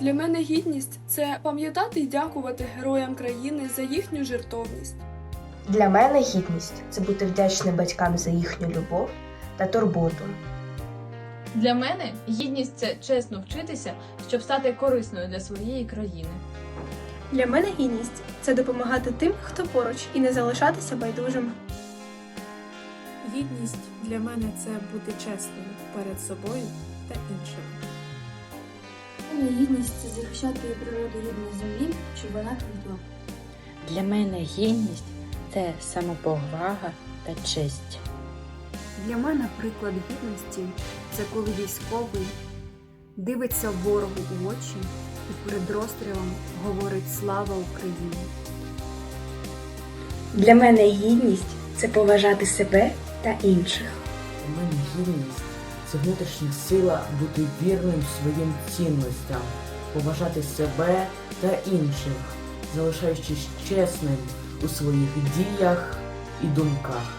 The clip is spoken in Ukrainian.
Для мене гідність це пам'ятати і дякувати героям країни за їхню жертовність. Для мене гідність це бути вдячним батькам за їхню любов та турботу. Для мене гідність це чесно вчитися, щоб стати корисною для своєї країни. Для мене гідність це допомагати тим, хто поруч, і не залишатися байдужим. Гідність для мене це бути чесною перед собою та іншими. Гідність це захищати природу рідної землі, щоб вона квітла. Для мене гідність це самоповага та честь. Для мене приклад гідності це коли військовий дивиться ворогу у очі і перед розстрілом говорить Слава Україні! Для мене гідність це поважати себе та інших. У мене гідність це внутрішня сила бути вірним своїм цінностям, поважати себе та інших, залишаючись чесним у своїх діях і думках.